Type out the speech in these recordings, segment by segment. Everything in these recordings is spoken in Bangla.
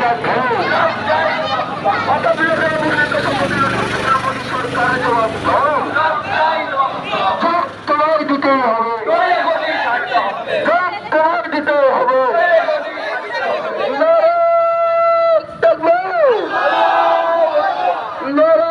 گاؤ نعرہ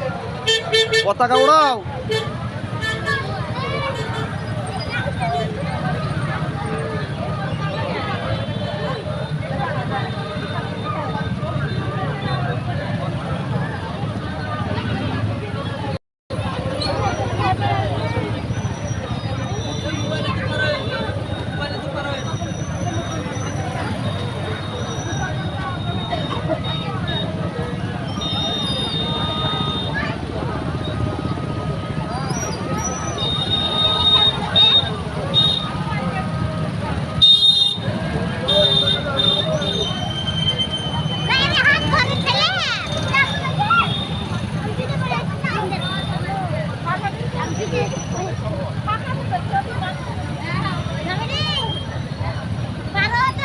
পতাকা উড়াও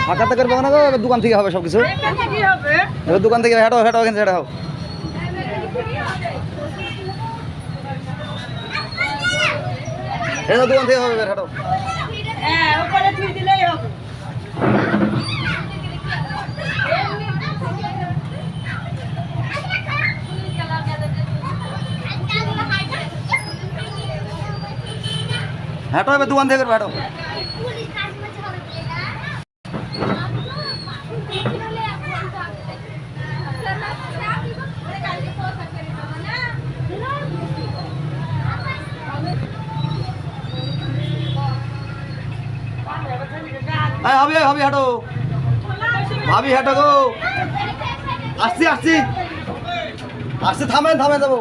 ফাঁকাতে করব না গো এবার দোকান থেকে হবে সব কিছু এবার দোকান থেকে হেঁটো হেঁটো এখানে হেঁটো। এটা দোকান থেকে হবে এবার হেঁটো। হ্যাঁ হবে। হেঁটো এবার দোকান থেকে হেঁটো। এই হবে হবে হাঁটো। ভাবি হেঁটো গো। আসছি আসছি। আসছি থামেন থামে যাব।